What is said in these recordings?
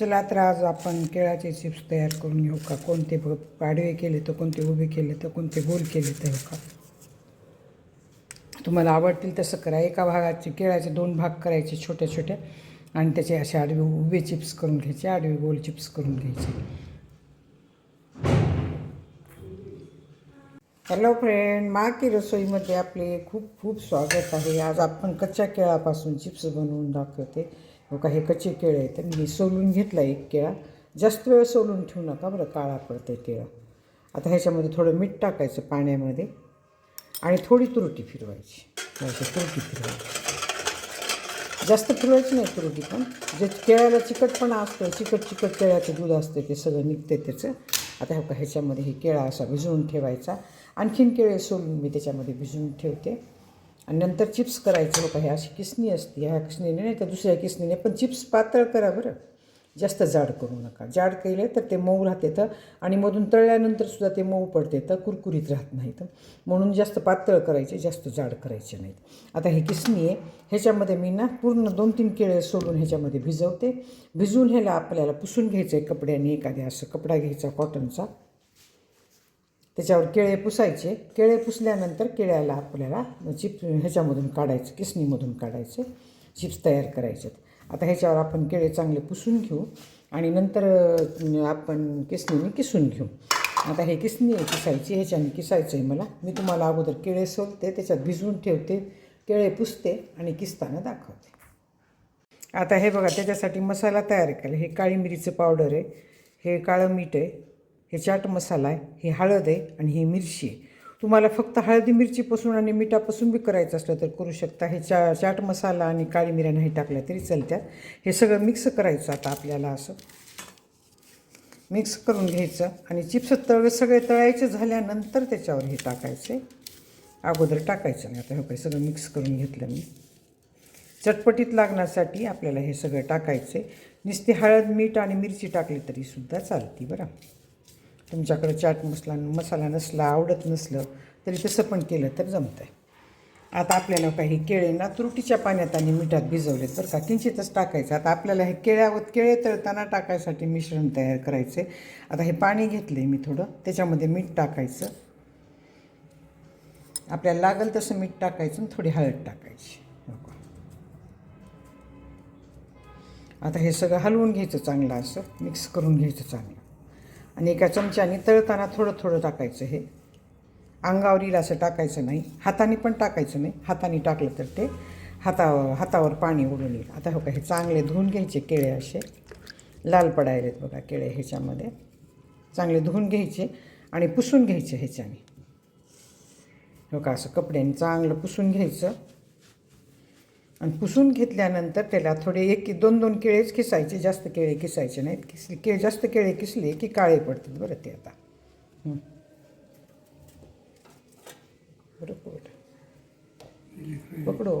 चला तर आज आपण केळाचे चिप्स तयार करून घेऊ का? कोणते पाडवे केले तर कोणते उभे केले तर कोणते गोल केले तर हो का? तुम्हाला आवडतील तसं करा. एका भागाचे केळाचे दोन भाग करायचे छोट्या छोट्या आणि त्याचे असे आडवे उभे चिप्स करून घ्यायचे आडवे गोल चिप्स करून घ्यायचे. हॅलो फ्रेंड मा की रसोईमध्ये आपले खूप खूप स्वागत आहे. आज आपण कच्च्या केळापासून चिप्स बनवून दाखवते. हो का हे कच्चे केळे आहेत. तर मी सोलून घेतला एक केळा. जास्त वेळ सोलून ठेवू नका बरं काळा पडते केळा. आता ह्याच्यामध्ये थोडं मीठ टाकायचं पाण्यामध्ये आणि थोडी तुरटी फिरवायची. अशी तुरटी फिरवायची. जास्त फिरवायची नाही तुरटी पण. जे केळ्याला चिकटपणा असतं चिकट चिकट केळ्याचं दूध असते ते सगळं निघते त्याचं. आता हो का ह्याच्यामध्ये हे केळा असा भिजवून ठेवायचा. आणखीन केळे सोलून मी त्याच्यामध्ये भिजवून ठेवते. आणि नंतर चिप्स करायचं बघा ह्या हे अशी किसणी असते ह्या किसणीने नाही तर दुसऱ्या किसणीने. पण चिप्स पातळ करा बरं. जास्त जाड करू नका. जाड केले तर ते मऊ राहते तर आणि मधून तळल्यानंतर सुद्धा ते मऊ पडते तर कुरकुरीत राहत नाहीत म्हणून जास्त पातळ करायचे जास्त जाड करायचे नाहीत. आता हे किसणी आहे. ह्याच्यामध्ये मी ना पूर्ण दोन तीन केळे सोडून ह्याच्यामध्ये भिजवते. भिजवून ह्याला आपल्याला पुसून घ्यायचं आहे कपड्याने. एखाद्या असं कपडा घ्यायचा कॉटनचा त्याच्यावर केळे पुसायचे. केळे पुसल्यानंतर केळ्याला आपल्याला चिप ह्याच्यामधून काढायचं किसणीमधून काढायचे चिप्स तयार करायचे आता ह्याच्यावर आपण केळे चांगले पुसून घेऊ आणि नंतर आपण किसणीने किसून घेऊ. आता हे किसणी आहे किसायची ह्याच्याने किसायचं आहे मला. मी तुम्हाला अगोदर केळे सोलते त्याच्यात भिजवून ठेवते केळे पुसते आणि किसताना दाखवते. आता हे बघा त्याच्यासाठी मसाला तयार केला. हे काळी मिरीचं पावडर आहे. हे काळं मीठ आहे. हे चाट मसाला आहे हे हळद आहे आणि ही मिरची आहे. तुम्हाला फक्त हळदी मिरचीपासून आणि मिठापासून बी करायचं असलं तर करू शकता. हे चा चाट मसाला आणि काळी मिऱ्या नाही टाकल्या तरी चालत्यात. हे सगळं मिक्स करायचं आता आपल्याला असं. मिक्स करून घ्यायचं आणि चिप्स तळ सगळे तळायचे झाल्यानंतर त्याच्यावर हे टाकायचे. अगोदर टाकायचं नाही आता हे काही सगळं मिक्स करून घेतलं मी. चटपटीत लागण्यासाठी आपल्याला हे सगळं टाकायचे. नुसती हळद मीठ आणि मिरची टाकली तरी सुद्धा चालते बरं. तुमच्याकडे चाट मसाला मसाला नसला आवडत नसलं तरी तसं पण केलं तर जमतं आहे आता आपल्याला काही केळे ना तुरटीच्या पाण्यात आणि मिठात भिजवलेत बरं का. किंचितच टाकायचं. आता आपल्याला हे केळ्यावर केळे तळताना टाकायसाठी मिश्रण तयार करायचे आता हे पाणी घेतले मी थोडं. त्याच्यामध्ये मीठ टाकायचं. आपल्याला लागेल तसं मीठ टाकायचं आणि थोडी हळद टाकायची. हो का. आता हे सगळं हलवून घ्यायचं चांगलं असं. मिक्स करून घ्यायचं चांगलं. आणि एका चमच्याने तळताना थोडं थोडं टाकायचं हे. अंगावर येईल असं टाकायचं नाही. हाताने पण टाकायचं नाही. हाताने टाकलं तर ते हाता हातावर पाणी उडून येईल. आता हो का हे चांगले धुवून घ्यायचे केळे असे. लाल पडायलेत बघा केळे ह्याच्यामध्ये. चांगले धुवून घ्यायचे आणि पुसून घ्यायचे ह्याच्याने. हो का असं कपड्याने चांगलं पुसून घ्यायचं. आणि पुसून घेतल्यानंतर त्याला थोडे एक दोन दोन केळेच किसायचे जास्त केळे किसायचे नाहीत. किसले केळे जास्त केळे किसले की काळे पडतात बरं ते आता. बरोबर बरं पड. पकडो.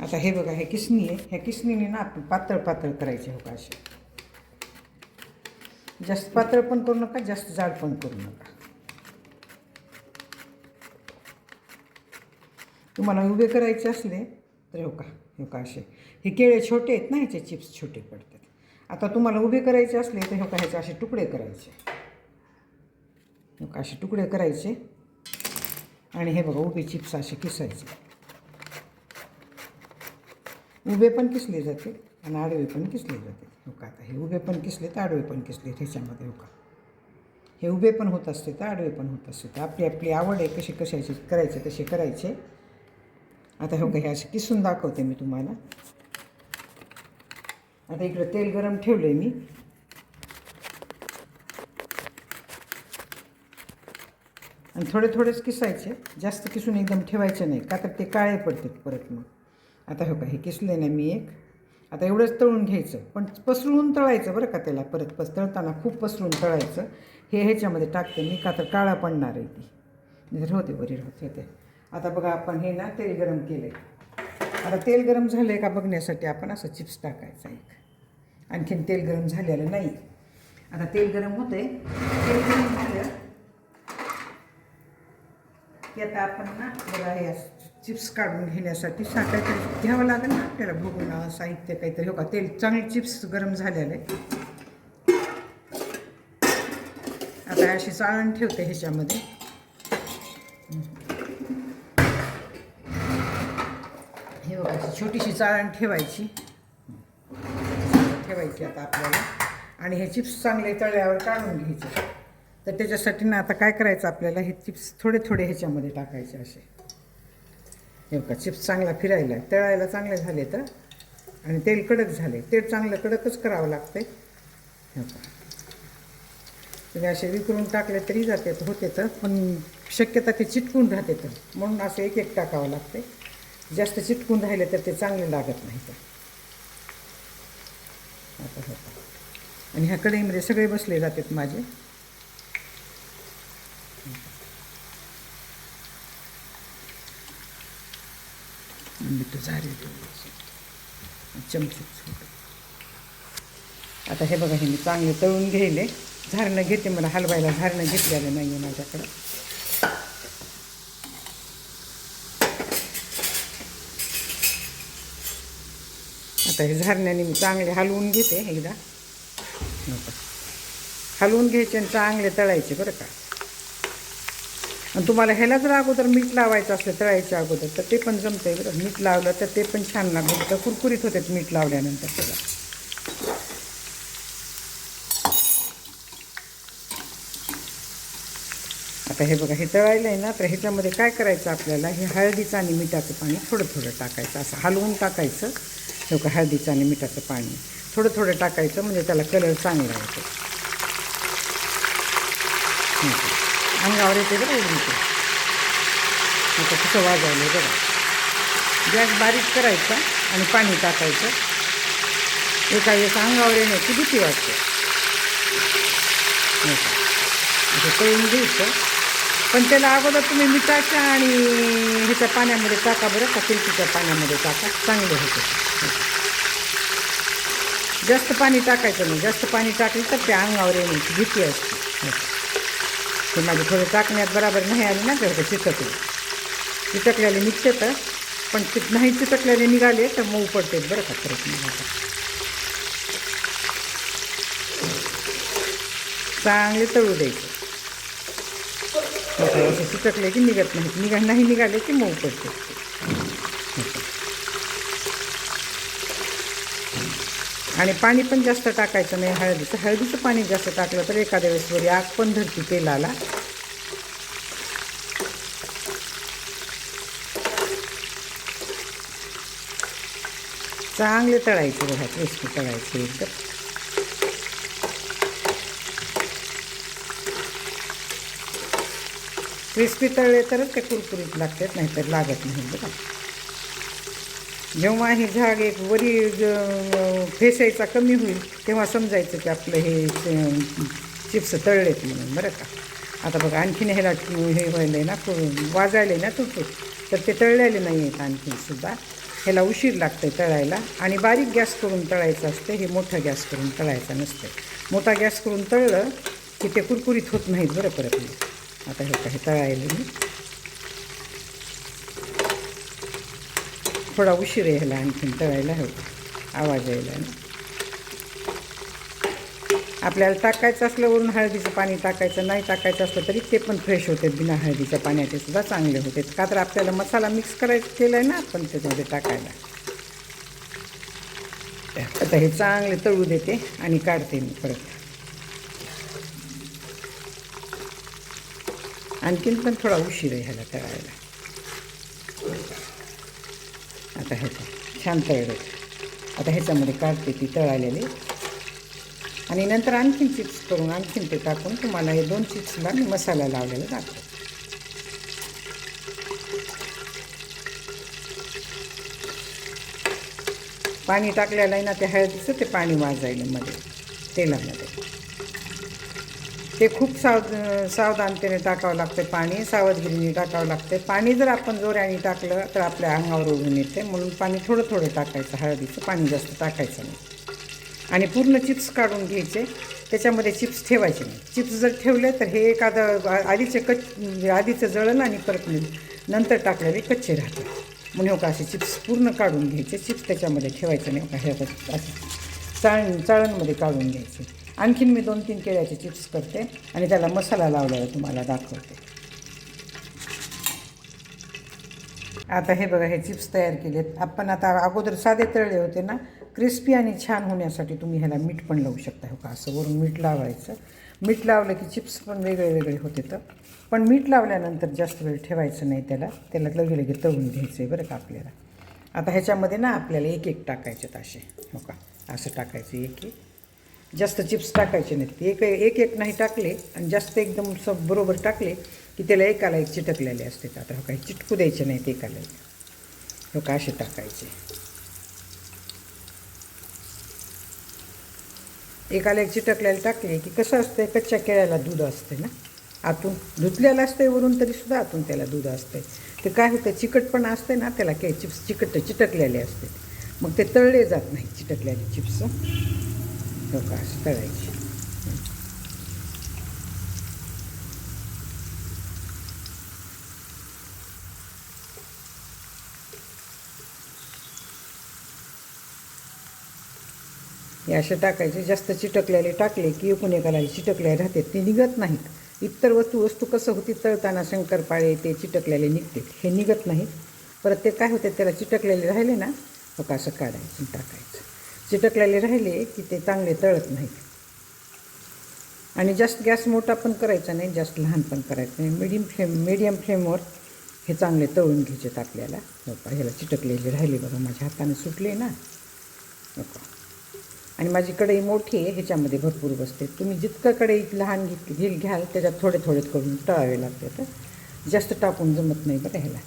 आता हे बघा हे किसणी आहे ह्या किसणीने ना आपण पातळ पातळ करायचे हो का असे. जास्त पातळ पण करू नका जास्त जाड पण करू नका. तुम्हाला उभे करायचे असले तर हो का हो का असे. हे केळे छोटे आहेत ना ह्याचे चिप्स छोटे पडतात. आता तुम्हाला उभे करायचे असले तर हो का ह्याचे असे तुकडे करायचे. हो का असे तुकडे करायचे. आणि हे बघा उभे चिप्स असे किसायचे. उभे पण किसले जाते आणि आडवे पण किसले जाते. हो का आता हे उभे पण किसले तर आडवे पण किसले ह्याच्यामध्ये हो का हे उभे पण होत असते तर आडवे पण होत असते. तर आपली आपली आवड आहे कशी कशाचे करायचे तसे करायचे. आता हो का हे असे किसून दाखवते मी तुम्हाला. आता इकडं तेल गरम ठेवलं आहे मी. आणि थोडे थोडेच किसायचे जास्त किसून एकदम ठेवायचे नाही का तर ते काळे पडते परत मग. आता हो का हे किसले नाही मी एक. आता एवढंच तळून घ्यायचं पण पसरून तळायचं बरं का त्याला परत पस तळताना खूप पसरून तळायचं. हे ह्याच्यामध्ये टाकते मी का तर काळा पडणार आहे ती. होते बरी होते होते आता बघा आपण हे ना तेल गरम केलं आहे आता तेल गरम झालं आहे का बघण्यासाठी आपण असं चिप्स टाकायचं एक. आणखीन तेल गरम झालेलं नाही. आता तेल गरम होते तेल गरम झालं की आता आपण ना बघा हे चिप्स काढून घेण्यासाठी साखर घ्यावं लागेल ना आपल्याला भोगणं साहित्य काहीतरी. हो का? तेल चांगले चिप्स गरम झालेलं. आहे आता अशी चाळण ठेवते ह्याच्यामध्ये हे बघा अशी छोटीशी चाळण ठेवायची. ठेवायची आता आपल्याला. आणि हे चिप्स चांगले तळ्यावर काढून घ्यायचे. तर त्याच्यासाठी ना आता काय करायचं आपल्याला? हे चिप्स थोडे थोडे ह्याच्यामध्ये टाकायचे असे. हे का चिप्स चांगला फिरायला तळायला चांगले झाले तर. आणि तेल कडक झाले. तेल चांगलं कडकच करावं लागते हे का तुम्ही असे विकरून टाकले तरी जाते होते तर. पण शक्यता ते चिटकून राहते तर. म्हणून असं एक एक टाकावं लागते जास्त चिटकून राहिले तर ते चांगले लागत नाही तर आता होता आणि ह्या कढईमध्ये सगळे बसले जातात माझे. मीठ झारे चमचे आता हे बघा हे मी चांगले तळून घेले झारणं घेते मला हलवायला झारणं घेतलेलं नाही आहे माझ्याकडं. आता हे झारण्याने मी चांगले हलवून घेते एकदा. हलवून घ्यायचे आणि चांगले तळायचे बरं का. आणि तुम्हाला ह्याला जर अगोदर मीठ लावायचं असलं तळायच्या अगोदर तर ते पण जमतंय बरं. मीठ लावलं तर ते पण छान लागतं. तर कुरकुरीत होतात मीठ लावल्यानंतर त्याला. आता हे बघा हे तळायलं आहे ना तर ह्याच्यामध्ये काय करायचं आपल्याला? हे हळदीचं आणि मिठाचं पाणी थोडं थोडं टाकायचं असं हलवून टाकायचं. हे बघा हळदीचं आणि मिठाचं पाणी. थोडं थोडं टाकायचं म्हणजे त्याला कलर चांगला येतो. अंगावर येते बरं उडून आता कसं वाजवलं बघा. गॅस बारीक करायचा आणि पाणी टाकायचं. एका एक अंगावर येण्याची भीती वाटते. हो असं तळून घ्यायचं. पण त्याला अगोदर तुम्ही मिठाच्या आणि ह्याच्या पाण्यामध्ये टाका बरं का फिरकीच्या पाण्यामध्ये टाका. चांगले होते. जास्त पाणी टाकायचं नाही. जास्त पाणी टाकलं तर त्या अंगावर येण्याची भीती असते. ते माझी थोडं टाकण्यात बराबर नाही आली ना तर चिटकले. चिटकल्याने निघते तर पण ते नाही चिटकल्याने निघाले तर मऊ पडते बरं का परत निघाला चांगले तळू द्यायचे. हो की निघत नाहीत. निघा नाही निघाले की मऊ पडते. आणि पाणी पण जास्त टाकायचं नाही. हळदीचं हळदीचं पाणी जास्त टाकलं तर एखाद्या वेळेस वरी आग पण धरती तेलाला. चांगले तळायचे बघा. क्रिस्पी तळायचे एकदम. क्रिस्पी तळले तरच ते कुरकुरीत लागतात नाहीतर लागत नाही बघा. जेव्हा हे झाग एक वरी फेसायचा कमी होईल तेव्हा समजायचं की आपलं हे चिप्स तळलेत म्हणून बरं का. आता बघा आणखीन ह्याला हे व्हायलं आहे ना वाजायला वाजायलं आहे ना तुटूट तर ते तळलेले नाही आहेत आणखीन सुद्धा. ह्याला उशीर लागतं तळायला. आणि बारीक गॅस करून तळायचं असतं हे मोठा गॅस करून तळायचा नसतं. मोठा गॅस करून तळलं की ते कुरकुरीत होत नाहीत बरं परत आता हे काही तळायला मी थोडा उशीर यायला आणखीन तळायला हवं. आवाज यायला ना. आपल्याला टाकायचं असलं वरून हळदीचं पाणी टाकायचं नाही टाकायचं असलं तरी ते पण फ्रेश होते बिना हळदीच्या पाण्याचे सुद्धा चांगले होते. का तर आपल्याला मसाला मिक्स करायचं केला आहे ना आपण त्याच्यामध्ये टाकायला. आता हे चांगले तळू देते आणि काढते मी परत. आणखीन पण थोडा उशीर आहे ह्याला तळायला आता ह्याचं छान तळलं आता ह्याच्यामध्ये काढते ती तळालेली. आणि नंतर आणखीन चिप्स करून आणखीन ते टाकून तुम्हाला हे दोन चिप्सला मी मसाला लावलेला टाकतो पाणी टाकलेलं आहे ना ते हळदीचं ते पाणी वाजायला मध्ये तेलामध्ये. ते खूप सावध सावधानतेने टाकावं लागते पाणी सावधगिरीने टाकावं लागते. पाणी जर आपण जोऱ्याने टाकलं तर आपल्या अंगावर उघडून येते. म्हणून पाणी थोडं थोडं टाकायचं हळदीचं पाणी जास्त टाकायचं नाही. आणि पूर्ण चिप्स काढून घ्यायचे. त्याच्यामध्ये चिप्स ठेवायचे नाही. चिप्स जर ठेवले तर हे एखादं आधीचे कच म्हणजे आधीचं जळलं आणि परत नंतर टाकलेले कच्चे राहतात. म्हणून का असे चिप्स पूर्ण काढून घ्यायचे. चिप्स त्याच्यामध्ये ठेवायचे नाही. का हे असे चाळण चाळणमध्ये काढून घ्यायचे. आणखीन मी दोन तीन केळ्याचे चिप्स करते आणि त्याला मसाला लावलेला तुम्हाला दाखवते. आता हे बघा हे चिप्स तयार केलेत. आपण आता अगोदर साधे तळले होते ना क्रिस्पी आणि छान होण्यासाठी तुम्ही ह्याला मीठ पण लावू शकता. हो का असं वरून मीठ लावायचं. मीठ लावलं की चिप्स पण वेगळे वेगळे होते तर. पण मीठ लावल्यानंतर जास्त वेळ ठेवायचं नाही त्याला. त्याला लगे लगे तळून घ्यायचं आहे बरं का आपल्याला. आता ह्याच्यामध्ये ना आपल्याला एक एक टाकायचे असे. हो का? असं टाकायचं एक एक. जास्त चिप्स टाकायचे नाहीत. एक एक एक नाही टाकले आणि जास्त एकदम सब बरोबर टाकले की त्याला एकाला एक चिटकलेले असते. आता हो काही चिटकू द्यायचे नाहीत एकाला. एक हो असे टाकायचे. एकाला एक चिटकलेलं टाकले की कसं असतंय? कच्च्या केळ्याला दूध असते ना? आतून धुतलेलं असतंय वरून तरीसुद्धा आतून त्याला दूध असतंय. ते काय होतं चिकटपणा असते ना त्याला काही चिप्स चिकट चिटकलेले असते मग ते तळले जात नाही चिटकलेले चिप्स हो का हे असे टाकायचे जास्त चिटकलेले टाकले की एकूण एकाला चिटकलेले राहते ते निघत नाहीत इतर वस्तू वस्तू कसं होती तळताना शंकरपाळे ते चिटकलेले निघते. हे निघत नाहीत परत ते काय होते त्याला चिटकलेले राहिले ना? हो असं काढायचं टाकायचं. चिटकलेले राहिले की ते चांगले तळत नाहीत. आणि जास्त गॅस मोठा पण करायचा नाही जास्त लहान पण करायचं नाही. मिडियम फ्लेम मिडियम फ्लेमवर हे चांगले तळून घ्यायचेत आपल्याला. हो ह्याला चिटकलेले राहिले बघा माझ्या हाताने सुटले ना. हो आणि माझी कढई मोठी आहे ह्याच्यामध्ये भरपूर बसते. तुम्ही जितकं कढई लहान घेत घेल घ्याल त्याच्यात थोडे थोडे करून तळावे लागते तर जास्त टाकून जमत नाही बरं ह्याला.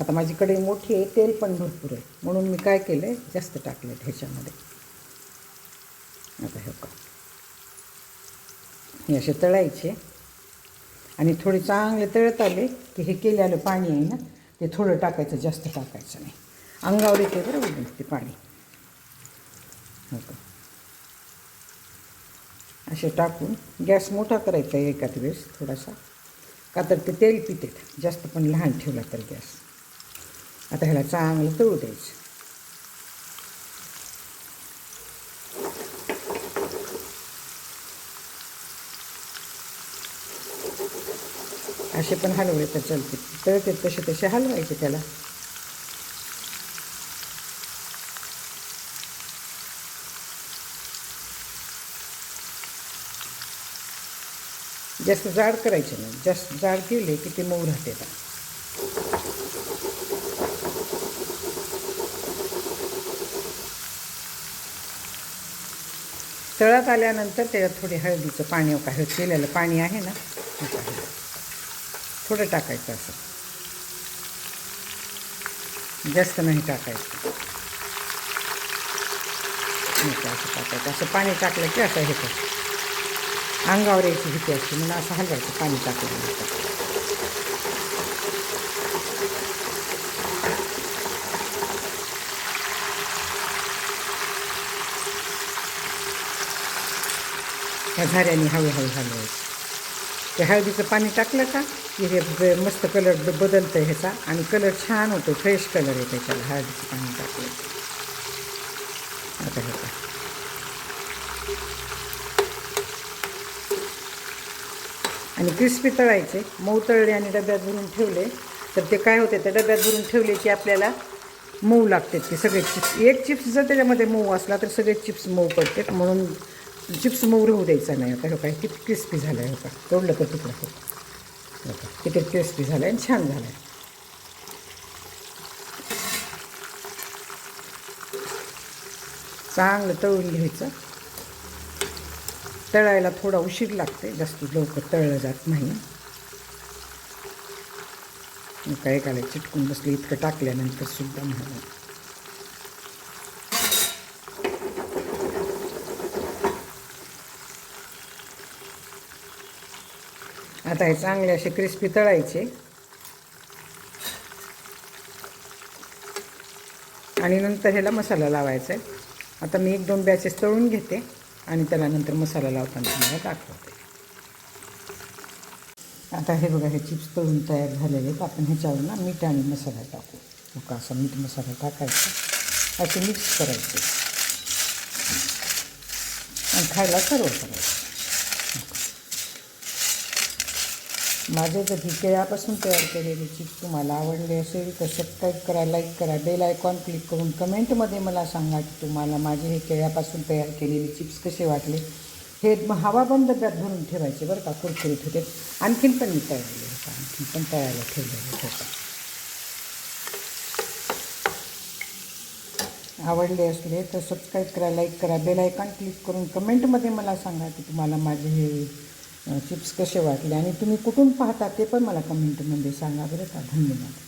आता माझी कढई मोठी आहे तेल पण भरपूर आहे. म्हणून मी काय केलं आहे जास्त टाकलं आहे ह्याच्यामध्ये. आता हे का हे असे तळायचे. आणि थोडे चांगले तळत आले की हे केल्यालं पाणी आहे ना ते थोडं टाकायचं जास्त टाकायचं नाही. अंगावर येते बरं उडून ते पाणी. हो का असे टाकून गॅस मोठा करायचा आहे एकाच वेळेस थोडासा. का तर ते तेल पितेत. जास्त पण लहान ठेवला तर गॅस. आता ह्याला चांगलं तळू द्यायचं. असे पण हलवले तर चालते तळते तसे तसे हलवायचे त्याला. जास्त जाड करायचे नाही. जास्त जाड केले की ते मऊ राहते. आता तळात आल्यानंतर त्याच्यात थोडी हळदीचं पाणी हो काय केलेलं पाणी आहे ना थोडं टाकायचं असं. जास्त नाही टाकायचं. असं टाकायचं. असं पाणी टाकलं की असं हे अंगावर यायची भीती असते म्हणून असं हलवायचं पाणी टाकलं ह्या झाऱ्याने हळूहळू हलवायचं ते हळदीचं पाणी टाकलं का की हे मस्त कलर बदलतं आहे ह्याचा. आणि कलर छान होतो फ्रेश कलर आहे त्याच्याला हळदीचं पाणी टाकलं. आता हे आणि क्रिस्पी तळायचे मऊ तळले आणि डब्यात भरून ठेवले. तर ते काय होते त्या डब्यात भरून ठेवले की आपल्याला मऊ लागते ते सगळे चिप्स एक चिप्स जर त्याच्यामध्ये मऊ असला तर सगळे चिप्स मऊ पडतात. म्हणून चिप्स मऊ होऊ द्यायचा नाही. आता हो काय किती क्रिस्पी झालं आहे होता का तोडलं तर तुकडं? हो. का किती क्रिस्पी झालं आहे आणि छान झालं आहे चांगलं तळून घ्यायचं. तळायला थोडा उशीर लागते जास्त लवकर तळलं जात नाही. मग काय चिटकून बसले इतकं टाकल्यानंतर सुद्धा म्हणून. आता हे चांगले असे क्रिस्पी तळायचे. आणि नंतर ह्याला मसाला लावायचा. आहे आता मी एक दोन बॅचेस तळून घेते आणि त्याला नंतर मसाला लावताना तुम्हाला दाखवते. आता हे बघा हे चिप्स तळून तयार झालेले आहेत. आपण ह्याच्यावर ना मीठ आणि मसाला टाकू. हो असा मीठ मसाला टाकायचा. असे मिक्स करायचे. आणि खायला सर्व करायचं. माझे जर केळ्यापासून तयार केलेले चिप्स तुम्हाला आवडले असेल तर सबस्क्राईब करा लाईक करा बेल आयकॉन क्लिक करून कमेंटमध्ये मला सांगा की तुम्हाला माझे हे केळ्यापासून तयार केलेले चिप्स कसे वाटले. हे हवाबंद डब्यात भरून ठेवायचे बरं का कुरकुरीत होते. आणखीन पण मी तळलेले होते आणखीन पण तयार ठेवलेले होते. आवडले असले तर सबस्क्राईब करा लाईक करा बेल आयकॉन क्लिक करून कमेंटमध्ये मला सांगा की तुम्हाला माझे हे चिप्स कसे वाटले? आणि तुम्ही कुठून पाहता ते पण मला कमेंटमध्ये सांगा बरं का. धन्यवाद.